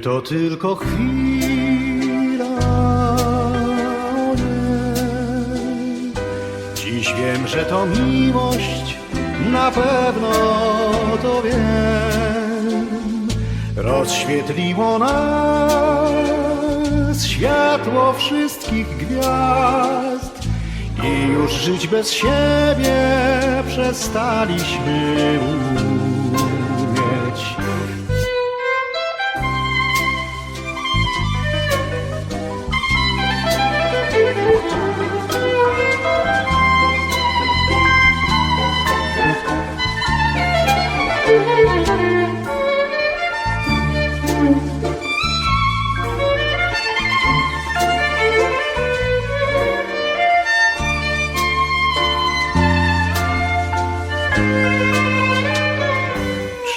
to tylko chwila? Nie. Dziś wiem, że to miłość, na pewno to wiem. Rozświetliło nas światło wszystkich gwiazd i już żyć bez siebie przestaliśmy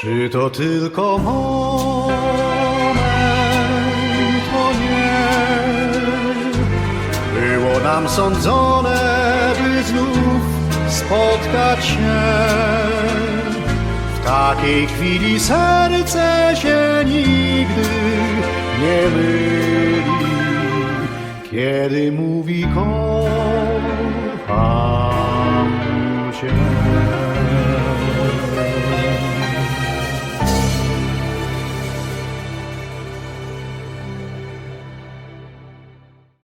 Czy to tylko moment, o nie? Było nam sądzone, by znów spotkać się. W takiej chwili serce się nigdy nie myli, kiedy mówi koń.